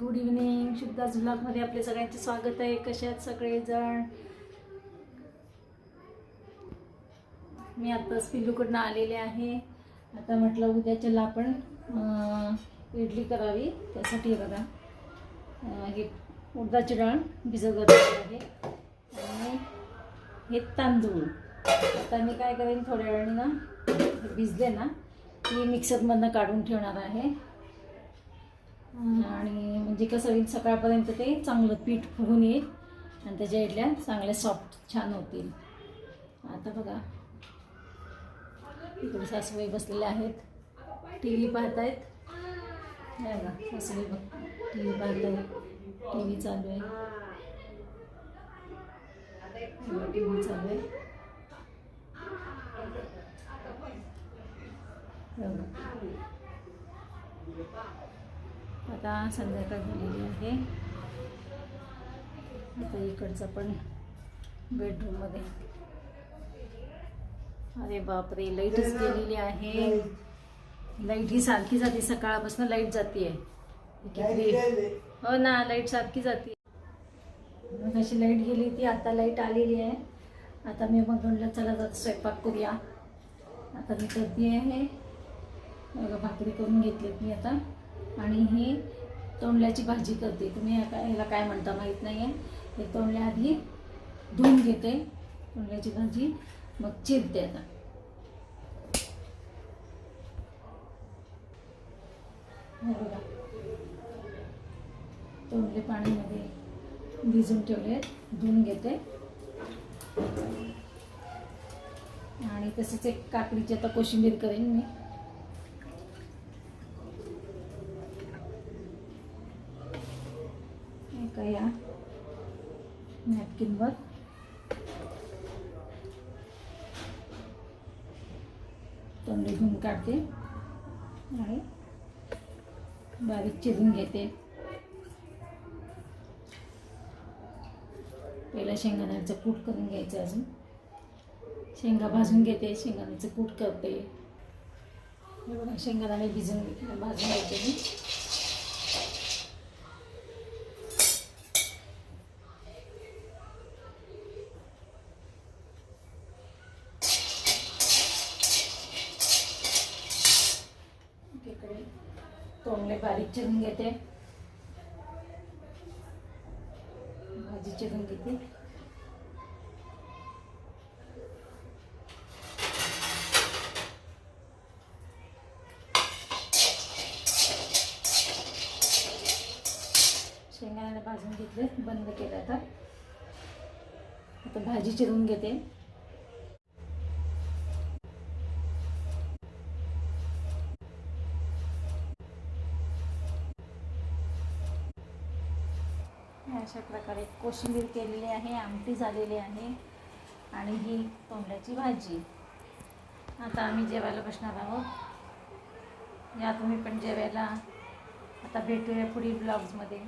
Good evening शुद्धा ब्लॉगमध्ये आपले सगळ्यांचे स्वागत आहे. कशात सगळेजण? मी आत्ताच पिल्लूकडनं आलेले आहे. आता म्हटलं उद्याच्याला आपण इडली करावी. त्यासाठी बघा हे उडदाची डाळ भिजत घातलेली आहे. आणि हे तांदूळ. आता मी काय करेन थोड्या वेळाने ना भिजले ना की मिक्सरमधनं काढून ठेवणार आहे. आणि म्हणजे कसं होईल सकाळपर्यंत ते चांगलं पीठ फुगून येईल आणि त्याच्या इडल्या चांगल्या सॉफ्ट छान होतील. आता बघा. इकडे सासूबाई बसलेल्या आहेत. टी व्ही पाहत आहेत हे बघा सासूबाई बघ. टी व्ही पाहत आहेत टी व्ही चालू आहे. टी व्ही चालू आहे. हे बघा. आता संध्याकाळ झालेली आहे. आता इकडचं पण बेडरूममध्ये अरे बापरे लाईटच गेलेली आहे. लाइट ही सारखी जाते सकाळपासून लाइट जाते हो ना लाइट सारखी जाते मग अशी लाइट गेली ती आता लाइट आलेली आहे. आता मी मग म्हणलं चला जात स्वयंपाक करूया. आता मी करते आहे. भाकरी करून घेतलीत मी आता. आणि ही तोंडल्याची भाजी करते. तुम्ही ह्याला काय म्हणता माहीत नाही आहे हे तोंडल्या आधी धुवून घेते. तोंडल्याची भाजी मग चिरते आता. बघा. तोंडले पाण्यामध्ये भिजून ठेवले. धुवून घेते. आणि तसेच एक काकडीची आता कोशिंबीर करेन मी. एका या? नॅपकिनवर तोंडी धुवून काढते. आणि बारीक चिरून घेते. पहिला शेंगदाण्याचं कूट करून घ्यायचं अजून. शेंगा भाजून घेते शेंगदाण्याचं कूट करते. हे बघा शेंगदाणे भिजून भाजून घेते मी. तोंडले बारीक चिरून घेते. भाजी चिरून घेते. शेंगाने भाजून घेतले बंद केलं आता. आता भाजी चिरून घेते. अशा प्रकारे. कोशिंबीर केलेली आहे आमटी झालेली आहे आणि ही तोंडल्याची भाजी. आता आम्ही जेवायला बसणार आहोत. या तुम्ही पण जेवायला आता भेटूया पुढील ब्लॉग्समध्ये